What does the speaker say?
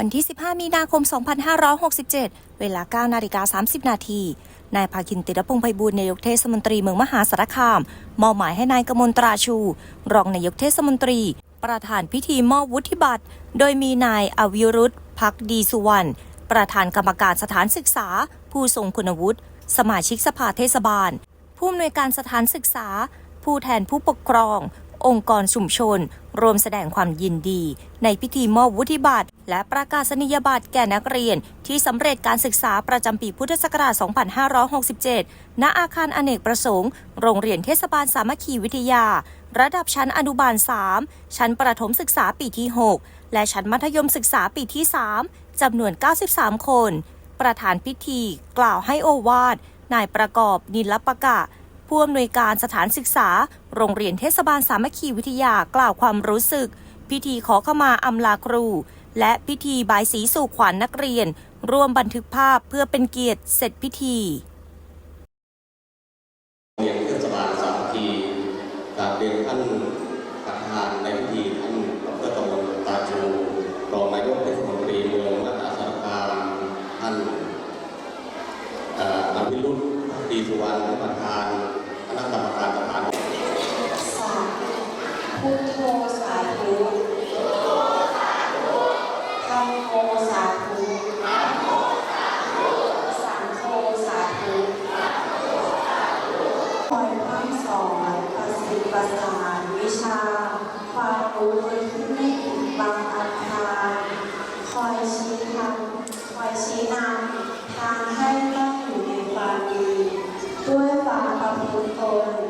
วันที่ 15 มีนาคม 2567 เวลา 9 นาฬิกา 30 นาที นายภาคินติรพงษ์ไพบูลนายกเทศมนตรีเมืองมหาสารคาม มอบหมายให้นายกมลตราชู รองนายกเทศมนตรี ประธานพิธีมอบวุฒิบัตร โดยมีนายอวิรุธพักดีสุวรรณ ประธานกรรมการสถานศึกษา ผู้ทรงคุณวุฒิ สมาชิกสภาเทศบาล ผู้อำนวยการสถานศึกษา ผู้แทนผู้ปกครอง องค์กรชุมชน รวมแสดงความยินดี ในพิธีมอบวุฒิบัตร และประกาศนียบัตรแก่นักเรียน ที่สำเร็จการศึกษาประจำปีพุทธศักราช 2567 ณ อาคารอเนกประสงค์ โรงเรียนเทศบาลสามัคคีวิทยา ระดับชั้นอนุบาล 3 ชั้นประถมศึกษาปีที่ 6 และชั้นมัธยมศึกษาปีที่ 3จำนวน 93 คน ประธานพิธี กล่าวให้โอวาทนายประกอบ นิลปะกะผู้อำนวยการสถานศึกษา โรงเรียนเทศบาลสามัคคีวิทยากล่าวความรู้สึก พิธีขอขมาอำลาครู และพิธีบายสีสู่ขวัญนักเรียน ร่วมบันทึกภาพเพื่อเป็นเกียรติเสร็จพิธีเรียนเทศบาลสามัคคีกราบเรียนท่านประธานในพิธีท่านดรตมลตาจูรองนายกเทศมนตรีเมืองมหาสารคามท่านอภิรุธพักดีสุวรรณประธานคณะกรรมการสถานพุทโธสาธุ ธรรมโมสาธุสังโฆสาธุโคอยพร่ำสอนประสิทธิ์ประสานวิชา ความรู้โดยที่ไม่ปิดบังอันธารคอยชี้ทางคอยชี้นำทางให้ตั้งอยู่ในความดี ด้วยความประพฤติตน